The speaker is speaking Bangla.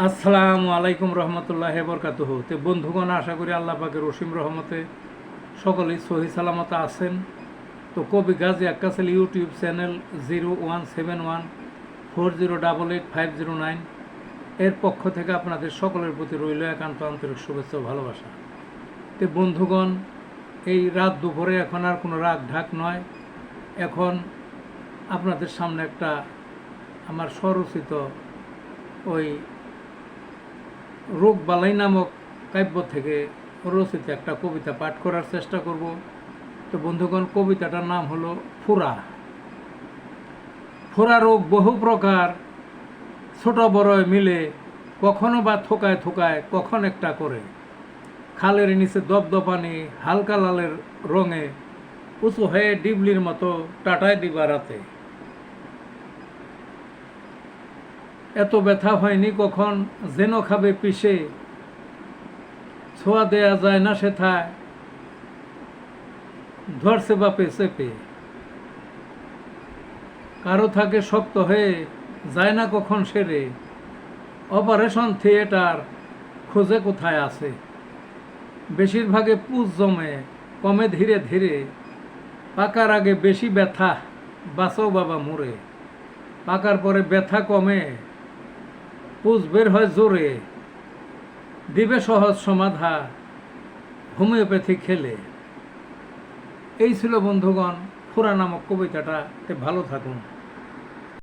আসসালামু আলাইকুম রহমতুল্লাহ বরকাতুহ। তে বন্ধুগণ, আশা করি আল্লাহ পাকের রসিম রহমতে সকলেই সহি সালামত আছেন। তো কবি Gazi আক্কাসেল YouTube channel zero one seven one, four zero double eight five zero nine, এর পক্ষ থেকে আপনাদের সকলের প্রতি রইল একান্ত আন্তরিক শুভেচ্ছা ও ভালোবাসা। তে বন্ধুগণ, এই রাত দুপুরে এখন আর কোনো রাগ ঢাক নয়। এখন আপনাদের সামনে একটা আমার স্বরচিত ওই রোগ বালাই নামক কাব্য থেকে রচিত একটা কবিতা পাঠ করার চেষ্টা করব। তো বন্ধুগণ, কবিতাটার নাম হলো ফুরা। ফুরা রোগ বহু প্রকার। ছোট বড় মিলে কখনো বা থোকায় থোকায় কখন একটা করে। খালের নিচে দপদপানি হালকা লালের রঙে, উঁচু হয়ে ডিবলির মতো টাটায় দিবা রাতে। এত ব্যথা হয়নি কখন? যেন খাবে পিষে। ছোঁয়া দেয়া যায় না সেথায় ধরছে বাপে চেপে। কারও থাকে শক্ত হয়ে, যায় না কখন সেরে। অপারেশন থিয়েটার খোঁজে কোথায় আছে? বেশিরভাগে পুজ জমে, কমে ধীরে ধীরে। পাকার আগে বেশি ব্যথা, বাঁচো বাবা মুরে। পাকার পরে ব্যথা কমে। পুজ বের হয় জোরে। দিবে সহজ সমাধা হোমিওপ্যাথি খেলে। এই ছিল বন্ধুগণ ফুরা নামক কবিতাটাতে ভালো থাকুন।